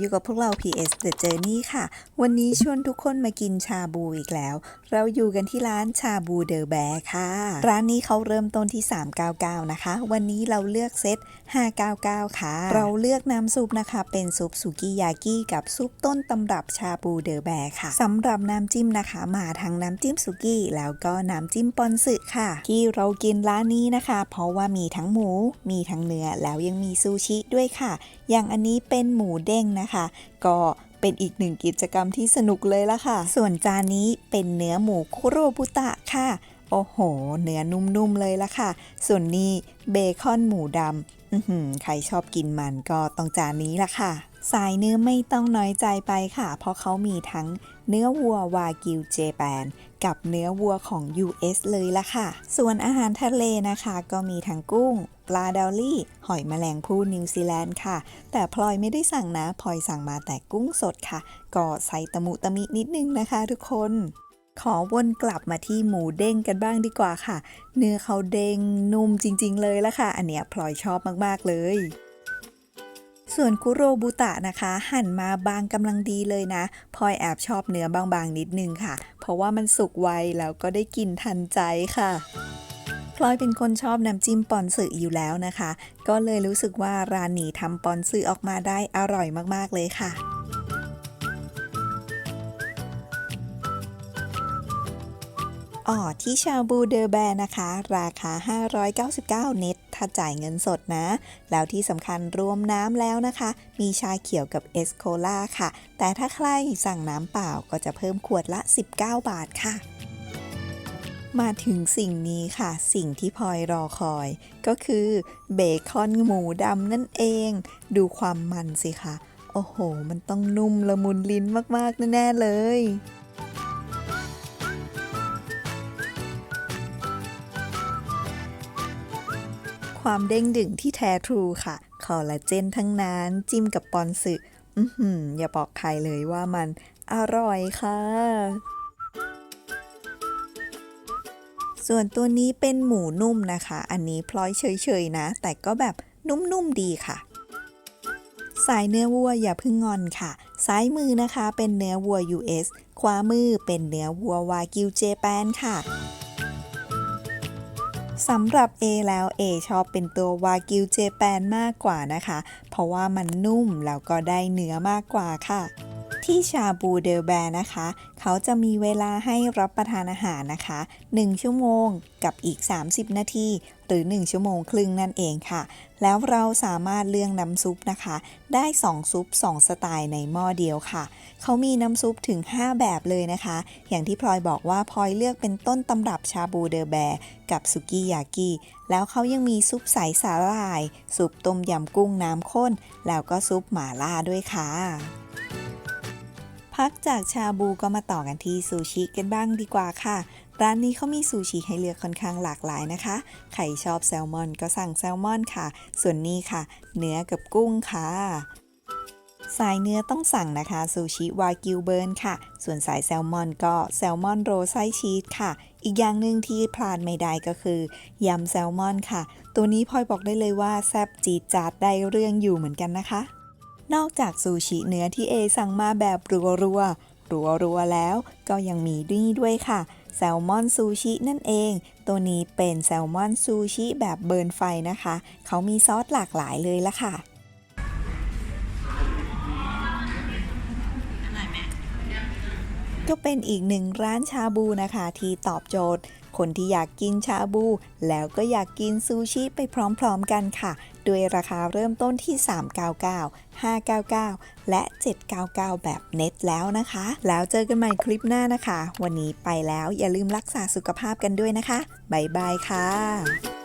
อยู่กับพวกเรา PS The Journey ค่ะ วันนี้ชวนทุกคนมากินชาบูอีกแล้ว เราอยู่กันที่ร้านชาบูเดอะแบร์ค่ะ ร้านนี้เขาเริ่มต้นที่ 399 นะคะ วันนี้เราเลือกเซต 599 ค่ะ เราเลือกน้ำซุปนะคะ เป็นซุปสุกิยากิกับซุปต้นตำรับชาบูเดอะแบร์ค่ะสำหรับน้ำจิ้มนะคะ มาทั้งน้ำจิ้มสุกี้แล้วก็น้ำจิ้มปอนสึค่ะ ที่เรากินร้านนี้นะคะ เพราะว่ามีทั้งหมู มีทั้งเนื้อแล้วยังมีซูชิด้วยค่ะ อย่างอันนี้เป็นหมูเด้งนะคะ ก็เป็นอีกหนึ่งกิจกรรมที่สนุกเลยละค่ะ ส่วนจานนี้เป็นเนื้อหมูคุโรบุตะค่ะ โอ้โห เนื้อนุ่มๆเลยละค่ะ ส่วนนี้เบคอนหมูดำใครชอบกินมันก็ต้องจานนี้ละค่ะสายเนื้อไม่ต้องน้อยใจไปค่ะ เพราะเขามีทั้งเนื้อวัววากิวเจแปน กับเนื้อวัวของ US เลยละค่ะ ส่วนอาหารทะเลนะคะก็มีทั้งกุ้งปลาดอลลี่ หอยแมลงภู่นิวซีแลนด์ค่ะ แต่พลอยไม่ได้สั่งนะ พลอยสั่งมาแต่กุ้งสดค่ะ ก็ใส่ตะมุตะมินิดนึงนะคะทุกคน ขอวนกลับมาที่หมูเด้งกันบ้างดีกว่าค่ะ เนื้อเขาเด้งนุ่มจริงๆเลยละค่ะ อันเนี้ยพลอยชอบมากๆเลย ส่วนคุโรบุตะนะคะ หั่นมาบางกำลังดีเลยนะพลอยแอบชอบเนื้อบางๆนิดนึงค่ะ เพราะว่ามันสุกไวแล้วก็ได้กินทันใจค่ะพลอยเป็นคนชอบน้ำจิ้มปอนสึอยู่แล้วนะคะ ก็เลยรู้สึกว่าร้านนี้ทำปอนสึออกมาได้อร่อยมากๆเลยค่ะอ๋อที่ชาบูเดอร์แบร์นะคะ ราคา 599 เน็ต ถ้าจ่ายเงินสดนะ แล้วที่สำคัญรวมน้ำแล้วนะคะ มีชาเขียวกับเอสโคล่าค่ะ แต่ถ้าใครสั่งน้ำเปล่าก็จะเพิ่มขวดละ 19 บาทค่ะมาถึงสิ่งนี้ค่ะ สิ่งที่พลอยรอคอย ก็คือเบคอนหมูดำนั่นเอง ดูความมันสิคะ โอ้โห มันต้องนุ่มละมุนลิ้นมาก ๆ แน่ ๆ เลย ความเด้งดึงที่แท้ทรูค่ะ คอลลาเจนทั้งนั้น จิ้มกับปอนสึอือหืออย่าบอกใครเลยว่ามันอร่อยค่ะ ส่วนตัวนี้เป็นหมูนุ่มนะคะ อันนี้พลอยเฉยๆนะ แต่ก็แบบนุ่มๆดีค่ะ สายเนื้อวัวอย่าเพึ่งงอนค่ะ ซ้ายมือนะคะเป็นเนื้อวัว US ขวามือเป็นเนื้อวัววากิวเจแปนค่ะ สำหรับ A แล้ว A ชอบเป็นตัววากิวเจแปนมากกว่านะคะ เพราะว่ามันนุ่มแล้วก็ได้เนื้อมากกว่าค่ะ ที่ชาบูเดลแบร์นะคะ เขาจะมีเวลาให้รับประทานอาหารนะคะ 1 ชั่วโมงกับอีก 30 นาที หรือ 1 ชั่วโมงครึ่งนั่นเองค่ะ แล้วเราสามารถเลือกน้ำซุปนะคะ ได้ 2 ซุป 2 สไตล์ในหม้อเดียวค่ะ เขามีน้ำซุปถึง 5 แบบเลยนะคะ อย่างที่พลอยบอกว่าพลอยเลือกเป็นต้นตำรับชาบูเดอแบร์กับสุกี้ยากิแล้วเขายังมีซุปใสสาหร่าย ซุปต้มยำกุ้งน้ำข้น แล้วก็ซุปหม่าล่าด้วยค่ะ พักจากชาบูก็มาต่อกันที่ซูชิกันบ้างดีกว่าค่ะ ร้านนี้เขามีซูชิให้เลือกค่อนข้างหลากหลายนะคะ ใครชอบแซลมอนก็สั่งแซลมอนค่ะ ส่วนนี้ค่ะ เนื้อกับกุ้งค่ะสายเนื้อต้องสั่งนะคะซูชิวากิวเบิร์นค่ะ ส่วนสายแซลมอนก็แซลมอนโรไซชีสค่ะ อีกอย่างหนึ่งที่พลาดไม่ได้ก็คือยำแซลมอนค่ะ ตัวนี้พลอยบอกได้เลยว่าแซ่บจีดจาดได้เรื่องอยู่เหมือนกันนะคะ นอกจากซูชิเนื้อที่เอสั่งมาแบบรัวรัวรัวรัวๆแล้วก็ยังมีนี่ด้วยค่ะ แซลมอนซูชินั่นเอง ตัวนี้เป็นแซลมอนซูชิแบบเบิร์นไฟนะคะ เขามีซอสหลากหลายเลยละค่ะก็เป็นอีกหนึ่งร้านชาบูนะคะ ที่ตอบโจทย์ คนที่อยากกินชาบู แล้วก็อยากกินซูชิไปพร้อมๆกันค่ะ ด้วยราคาเริ่มต้นที่ 399 599 และ 799 แบบเน็ตแล้วนะคะ แล้วเจอกันใหม่คลิปหน้านะคะ วันนี้ไปแล้วอย่าลืมรักษาสุขภาพกันด้วยนะคะ บ๊ายบายค่ะ